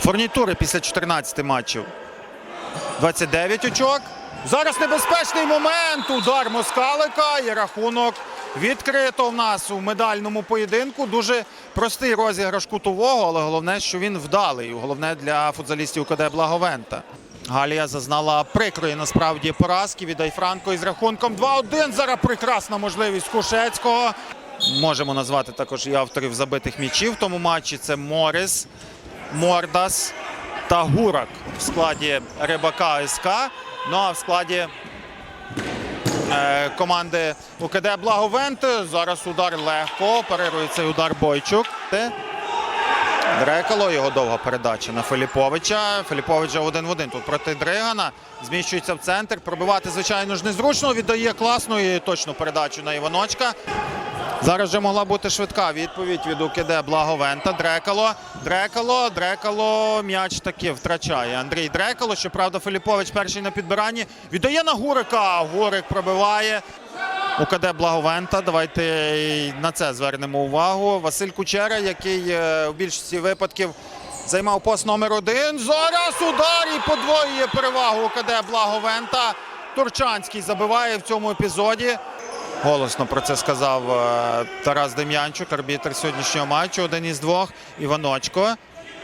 Фурнітури після 14 матчів. 29 очок. Зараз небезпечний момент. Удар Москалика і рахунок відкрито в нас у медальному поєдинку. Дуже простий розіграш кутового, але головне, що він вдалий. Головне для футзалістів КД Благовента. Галія зазнала прикрої насправді поразки від Айфранко із рахунком 2-1. Зараз прекрасна можливість Кушецького. Можемо назвати також і авторів забитих м'ячів в тому матчі. Це Морис, Мордас та Гурак в складі Рибака СК. Ну а в складі е, команди УКД Благовент. Зараз удар легко. Парирує цей удар Бойчук. Дрекало, його довга передача на Филіповича. Филіпович вже один в один тут проти Дригана. Зміщується в центр. Пробивати, звичайно ж, незручно. Віддає класну і точну передачу на Іваночка. Зараз вже могла бути швидка відповідь від УКД Благовента. Дрекало, Дрекало, Дрекало м'яч таки втрачає. Андрій Дрекало. Щоправда, Филіпович перший на підбиранні. Віддає на Гурика. Гурик пробиває. УКД Благовента. Давайте на це звернемо увагу. Василь Кучера, який е, в більшості випадків займав пост номер один. Зараз удар і подвоює перевагу УКД Благовента. Турчанський забиває в цьому епізоді. Голосно про це сказав е, Тарас Дем'янчук, арбітр сьогоднішнього матчу. Один із двох. Іваночко.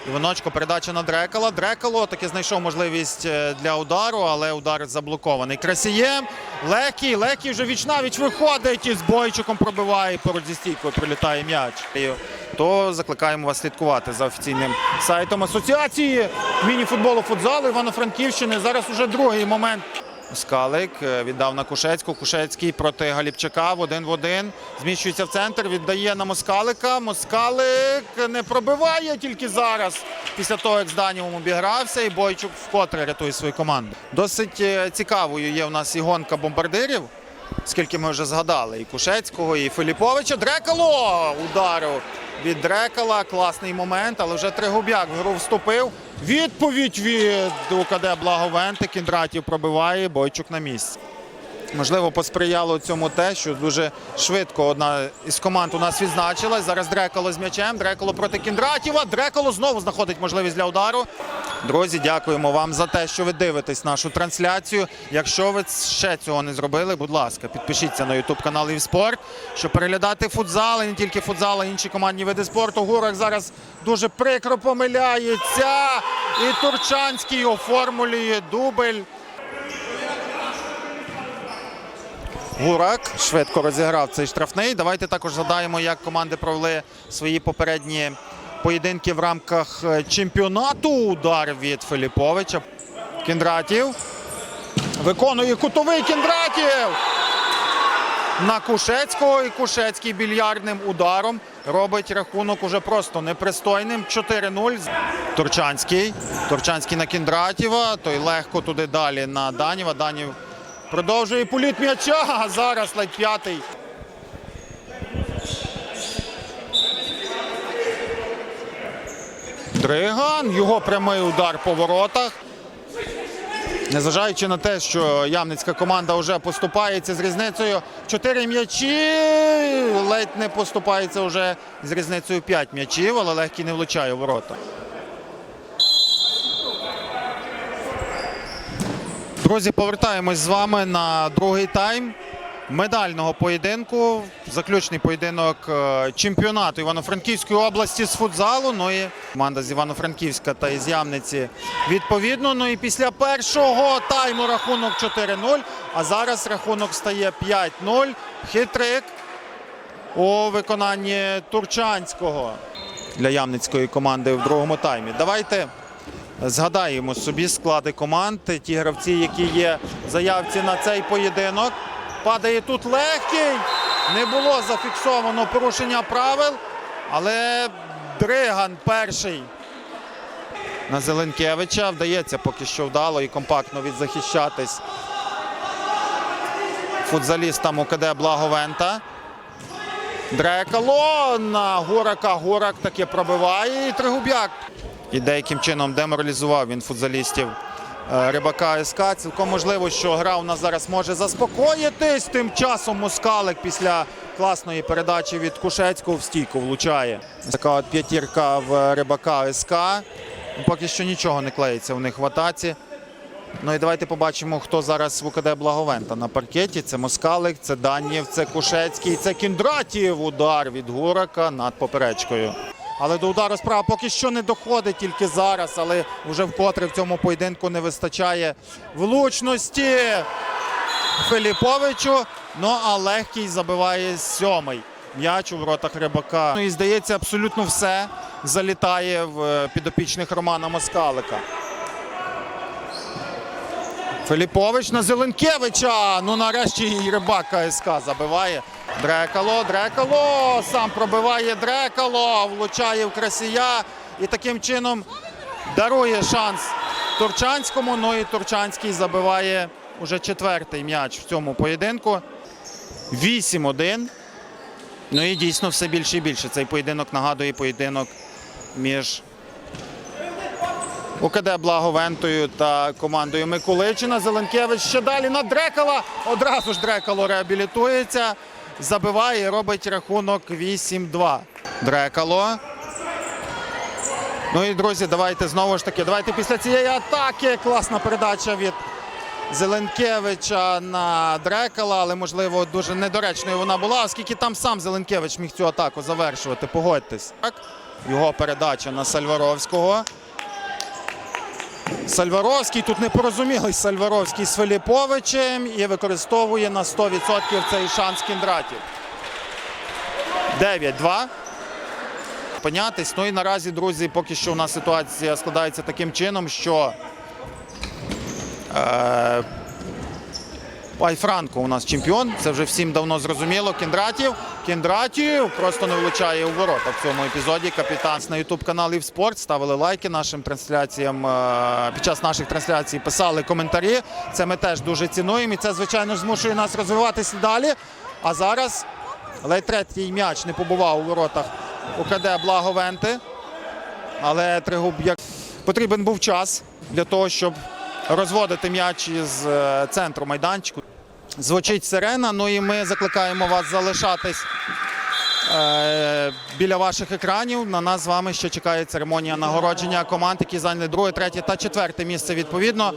Іваночко, передача на Дрекала. Дрекало таки знайшов можливість е, для удару, але удар заблокований. Красієм. Легкий, легкий вже віч навіч виходить і з бойчиком пробиває поруч зі стійкою прилітає м'яч. То закликаємо вас слідкувати за офіційним сайтом асоціації міні-футболу футзалу Івано-Франківщини. Зараз уже другий момент. Скалик е, віддав на Кушецьку. Кушецький проти Галіпчака в один в один. Зміщується в центр, віддає на Москалика. Москалик не пробиває тільки зараз, після того, як з Данівом обігрався, і Бойчук вкотре рятує свою команду. Досить е, цікавою є у нас і гонка бомбардирів, скільки ми вже згадали. І Кушецького, і Филіповича. Дрекало ударив від Дрекала. Класний момент, але вже Тригуб'як в гру вступив. Відповідь від УКД Благовенти. Кіндратів пробиває, Бойчук на місці. Можливо, посприяло цьому те, що дуже швидко одна із команд у нас відзначилась. Зараз Дрекало з м'ячем. Дрекало проти Кіндратєва. Дрекало знову знаходить можливість для удару. Друзі, дякуємо вам за те, що ви дивитесь нашу трансляцію. Якщо ви ще цього не зробили, будь ласка, підпишіться на YouTube канал «Івспорт», щоб переглядати футзал, і не тільки футзал, а інші командні види спорту. Гурак зараз дуже прикро помиляється. І Турчанський оформлює дубль. Гурак швидко розіграв цей штрафний. Давайте також згадаємо, як команди провели свої попередні поєдинки в рамках е, чемпіонату. Удар від Филіповича. Кіндратів. Виконує кутовий Кіндратів. На Кушецького і Кушецький більярдним ударом робить рахунок уже просто непристойним. 4-0. Турчанський. Турчанський на Кіндратєва. Той легко туди далі на Данєва. Данів Продовжує політ м'яча, а зараз ледь п'ятий. Дриган, його прямий удар по воротах. Незважаючи на те, що Ямницька команда вже поступається з різницею 4 м'ячі, ледь не поступається вже з різницею 5 м'ячів, але легкий не влучає у ворота. Друзі, повертаємось з вами на другий тайм медального поєдинку. Заключний поєдинок е, чемпіонату Івано-Франківської області з футзалу. Ну і команда з Івано-Франківська та із Ямниці відповідно. Ну і після першого тайму рахунок 4-0. А зараз рахунок стає 5-0. Хитрик у виконанні Турчанського для Ямницької команди в другому таймі. Давайте Згадаємо собі склади команд. Ті гравці, які є в заявці на цей поєдинок. Падає тут легкий. Не було зафіксовано порушення правил. Але Дриган перший на Зеленкевича. Вдається поки що вдало і компактно відзахищатись футзалістам УКД Благовента. Дрекало на Гурака. Гурак таки пробиває. І Тригуб'як. І деяким чином деморалізував він футзалістів е, Рибака СК. Цілком можливо, що гра у нас зараз може заспокоїтись. Тим часом Москалик після класної передачі від Кушецького в стійку влучає. Така от п'ятірка в Рибака СК. Поки що нічого не клеїться у них в атаці. Ну і давайте побачимо, хто зараз в УКД Благовента на паркеті. Це Москалик, це Данєв, це Кушецький, це Кіндратів. Удар від Гурака над поперечкою. Але до удару справа поки що не доходить тільки зараз, але вже вкотре в цьому поєдинку не вистачає влучності Филіповичу. Ну а легкий забиває сьомий м'яч у воротах рибака. Ну і здається, абсолютно все залітає в е, підопічних Романа Москалика. Филіпович на Зеленкевича. Ну нарешті і рибак КСК забиває. Дрекало, Дрекало. Сам пробиває Дрекало, влучає в красія і таким чином дарує шанс Турчанському. Ну і Турчанський забиває уже четвертий м'яч в цьому поєдинку. 8-1. Ну і дійсно все більше і більше. Цей поєдинок нагадує поєдинок між УКД Благовентою та командою Миколичина. Зеленкевич ще далі на Дрекала. Одразу ж Дрекало реабілітується, забиває і робить рахунок 8-2. Дрекало. Ну і друзі, давайте знову ж таки. Давайте після цієї атаки. Класна передача від Зеленкевича на Дрекала, але можливо дуже недоречною вона була, оскільки там сам Зеленкевич міг цю атаку завершувати. Погодьтесь. Так? Його передача на Сальваровського. Сальваровський тут не порозумілись Сальваровський з Филіповичем і використовує на 100% цей шанс Кіндратів. 9-2. Понятись. Ну і наразі, друзі, поки що у нас ситуація складається таким чином, що е, Айфранко у нас чемпіон. Це вже всім давно зрозуміло. Кіндратів. Кіндратів просто не влучає у ворота в цьому епізоді. Капітан на ютуб каналі Спорт ставили лайки нашим трансляціям. е, Під час наших трансляцій писали коментарі. Це ми теж дуже цінуємо. І це, звичайно, змушує нас розвиватися далі. А зараз ледь третій м'яч не побував у воротах УКД Благовенти. Але Тригуб як потрібен був час для того, щоб розводити м'яч із е, центру майданчику. Звучить сирена. Ну і ми закликаємо вас залишатись е, біля ваших екранів. На нас з вами ще чекає церемонія нагородження команд, які зайняли друге, третє та четверте місце відповідно.